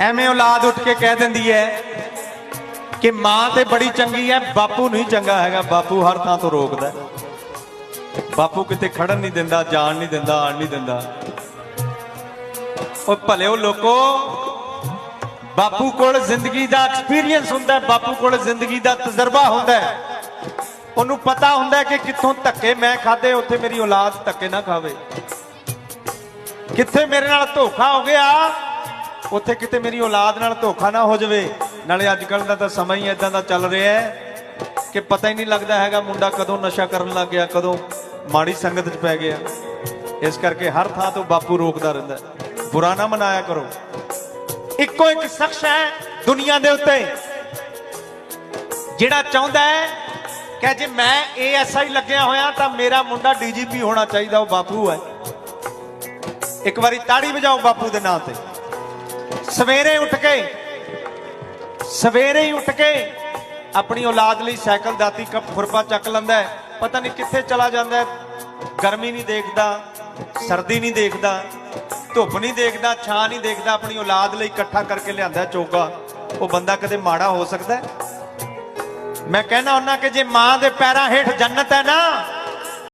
ਐਵੇਂ ਔਲਾਦ ਉੱਠ ਕੇ ਕਹਿ ਦਿੰਦੀ ਹੈ ਕਿ ਮਾਂ ਤੇ ਬੜੀ ਚੰਗੀ ਹੈ, ਬਾਪੂ ਨਹੀਂ ਚੰਗਾ ਹੈਗਾ, ਬਾਪੂ ਹਰ ਥਾਂ ਤੋਂ ਰੋਕਦਾ ਬਾਪੂ ਕਿਤੇ ਖੜਨ ਨਹੀਂ ਦਿੰਦਾ, ਜਾਣ ਨਹੀਂ ਦਿੰਦਾ, ਆਣ ਨਹੀਂ ਦਿੰਦਾ। ਉਹ ਭਲਿਓ ਲੋਕੋ, ਬਾਪੂ ਕੋਲ ਜ਼ਿੰਦਗੀ ਦਾ ਐਕਸਪੀਰੀਅੰਸ ਹੁੰਦਾ ਬਾਪੂ ਕੋਲ ਜ਼ਿੰਦਗੀ ਦਾ ਤਜਰਬਾ ਹੁੰਦਾ ਉਹਨੂੰ ਪਤਾ ਹੁੰਦਾ ਕਿ ਕਿੱਥੋਂ ਧੱਕੇ ਮੈਂ ਖਾਦੇ ਉੱਥੇ ਮੇਰੀ ਔਲਾਦ ਧੱਕੇ ਨਾ ਖਾਵੇ। ਕਿੱਥੇ ਮੇਰੇ ਨਾਲ ਧੋਖਾ ਹੋ ਗਿਆ ਉੱਥੇ ਕਿਤੇ ਮੇਰੀ ਔਲਾਦ ਨਾਲ ਧੋਖਾ ਨਾ ਹੋ ਜਾਵੇ। ਨਾਲੇ ਅੱਜ ਕੱਲ ਦਾ ਤਾਂ ਸਮਾਂ ਹੀ ਇਦਾਂ ਦਾ ਚੱਲ ਰਿਹਾ ਹੈ ਕਿ ਪਤਾ ਹੀ ਨਹੀਂ ਲੱਗਦਾ ਹੈਗਾ ਮੁੰਡਾ ਕਦੋਂ ਨਸ਼ਾ ਕਰਨ ਲੱਗ ਗਿਆ, ਕਦੋਂ ਮਾੜੀ ਸੰਗਤ 'ਚ ਪੈ ਗਿਆ। ਇਸ ਕਰਕੇ ਹਰ ਥਾਂ ਤੋਂ ਬਾਪੂ ਰੋਕਦਾ ਰਹਿੰਦਾ ਬੁਰਾ ਨਾ ਮਨਾਇਆ ਕਰੋ। ਇੱਕੋ ਇੱਕ ਸ਼ਖਸ ਹੈ ਦੁਨੀਆ ਦੇ ਉੱਤੇ, ਜਿਹੜਾ ਚਾਹੁੰਦਾ ਹੈ ਕਿ ਜੇ ਮੈਂ ਏਐਸਆਈ ਲੱਗਿਆ ਹੋਇਆ ਤਾਂ ਮੇਰਾ ਮੁੰਡਾ ਡੀਜੀਪੀ ਹੋਣਾ ਚਾਹੀਦਾ, ਉਹ ਬਾਪੂ ਹੈ। ਇੱਕ ਵਾਰੀ ਤਾੜੀ ਵਜਾਓ ਬਾਪੂ ਦੇ ਨਾਂ ਤੇ। ਸਵੇਰੇ ਉੱਠ ਕੇ, ਸਵੇਰੇ ਹੀ ਉੱਠ ਕੇ ਆਪਣੀ ਔਲਾਦ ਲਈ ਸਾਈਕਲ, ਦਾਤੀ ਕੱਪ, ਖੁਰਪਾ ਚੱਕ ਲੈਂਦਾ ਹੈ। ਪਤਾ ਨਹੀਂ ਕਿੱਥੇ ਚਲਾ ਜਾਂਦਾ ਹੈ। ਗਰਮੀ ਨਹੀਂ ਦੇਖਦਾ, ਸਰਦੀ ਨਹੀਂ ਦੇਖਦਾ, ਧੁੱਪ ਨਹੀਂ ਦੇਖਦਾ, ਛਾਂ ਨਹੀਂ ਦੇਖਦਾ, ਆਪਣੀ ਔਲਾਦ ਲਈ ਇਕੱਠਾ ਕਰਕੇ ਲਿਆਂਦਾ ਚੋਗਾ। ਉਹ ਬੰਦਾ ਕਦੇ ਮਾੜਾ ਹੋ ਸਕਦਾ ਮੈਂ ਕਹਿਣਾ ਹੁੰਦਾ ਕਿ ਜੇ ਮਾਂ ਦੇ ਪੈਰਾਂ ਹੇਠ ਜੰਨਤ ਹੈ ਨਾ